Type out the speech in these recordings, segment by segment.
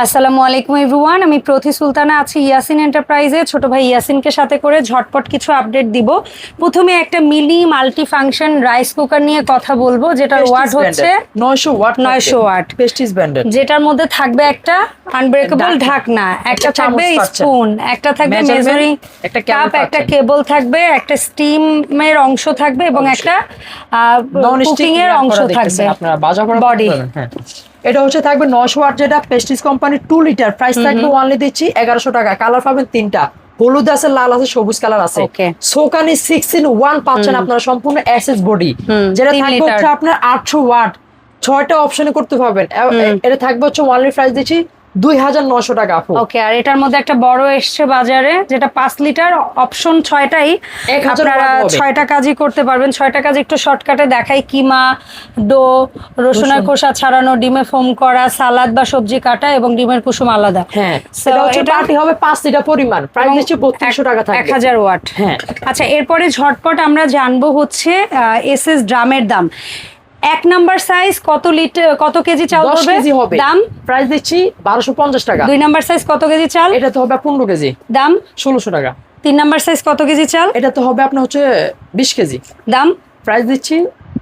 আসসালামু আলাইকুম এভরিওয়ান আমি প্রতি সুলতানা আছি ইয়াসিন এন্টারপ্রাইজে। ছোট ভাই ইয়াসিনকে সাথে করে ঝটপট কিছু আপডেট দিব। প্রথমে একটা mini multi function rice cooker নিয়ে কথা বলব যেটার ওয়াট হচ্ছে 900 ওয়াট 900 watt। পেস্টিস ব্র্যান্ডের যেটার মধ্যে থাকবে একটা আনব্রেকেবল ঢাকনা। একটা থাকবে স্পুন একটা থাকবে মেজারিং একটা কাপ একটা কেবল থাকবে একটা স্টিমের অংশ থাকবে এবং একটা কুকিং এর অংশ থাকবে। আপনারা বাজা হ্যাঁ। এটা হচ্ছে থাকবে নশো আট যেটা Prestige company two litre price থাকবে ওয়ানলি দিচ্ছি এগারোশো টাকা। কালার পাবেন তিনটা। হলুদ আছে লাল আছে সবুজ কালার আছে। সোকানি সিক্স ইন ওয়ান পাচ্ছেন আপনারা সম্পূর্ণ এসএস বডি যেটা থাকবে হচ্ছে আপনার 800 ওয়াট। ছয়টা অপশনে করতে পারবেন। এটা থাকবে হচ্ছে ওয়ানলি প্রাইস দিচ্ছি 2900 টাকা আপু। ওকে আর এটার মধ্যে একটা বড় এসছে বাজারে যেটা পাঁচ লিটার অপশন ছয়টাই আপনারা ছয়টা কাজই করতে পারবেন। ছয়টা কাজ একটু শর্টকাটে দেখাই কিমা ডো রসুনের রসুন। খোসা ছাড়ানো ডিমে ফোম করা সালাদ বা সবজি কাটা এবং ডিমের কুসুম আলাদা। হ্যাঁ সেটা হচ্ছে পার্টি হবে 5 লিটার পরিমাণ। প্রাইস দিচ্ছি 3200 টাকা এক থাকবে। হাজার ওয়াট। হ্যাঁ। আচ্ছা এরপরে ঝটপট আমরা জানব হচ্ছে এস এস ড্রামের দাম। এক নাম্বার সাইজ কত লিটার কত কেজি চাল হবে। দাম? প্রাইস দিচ্ছি 1250 টাকা। দুই নাম্বার সাইজ কত কেজি চাল? এটা তো হবে 15 কেজি। দাম? 1600 টাকা। তিন নাম্বার সাইজ কত কেজি চাল? এটা তো হবে আপনার হচ্ছে 20 কেজি। দাম? প্রাইস দিচ্ছি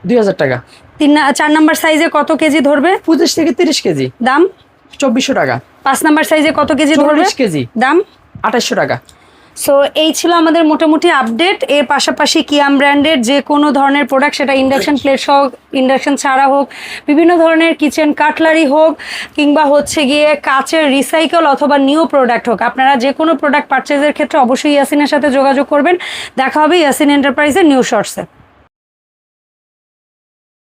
2000 টাকা। তিন চার নাম্বার সাইজে কত কেজি ধরবে? 25 থেকে 30 কেজি। দাম? 2400 টাকা। পাঁচ নাম্বার সাইজে কত কেজি ধরবে? 40 কেজি। দাম? 2800 টাকা। সো এই ছিল আমাদের মোটামুটি আপডেট এর পাশাপাশি কিয়াম ব্র্যান্ডের যে কোনো ধরনের প্রোডাক্ট সেটা ইন্ডাকশন প্লেট হোক ইন্ডাকশন ছাড়া হোক, বিভিন্ন ধরনের কিচেন কাটলারি হোক, কিংবা হচ্ছে গিয়ে কাচের রিসাইকেল অথবা নিউ প্রোডাক্ট হোক, আপনারা যে কোনো প্রোডাক্ট পারচেজের ক্ষেত্রে অবশ্যই ইয়াসিনের সাথে যোগাযোগ করবেন। দেখা হবে ইয়াসিন এন্টারপ্রাইজের নিউ শর্টসে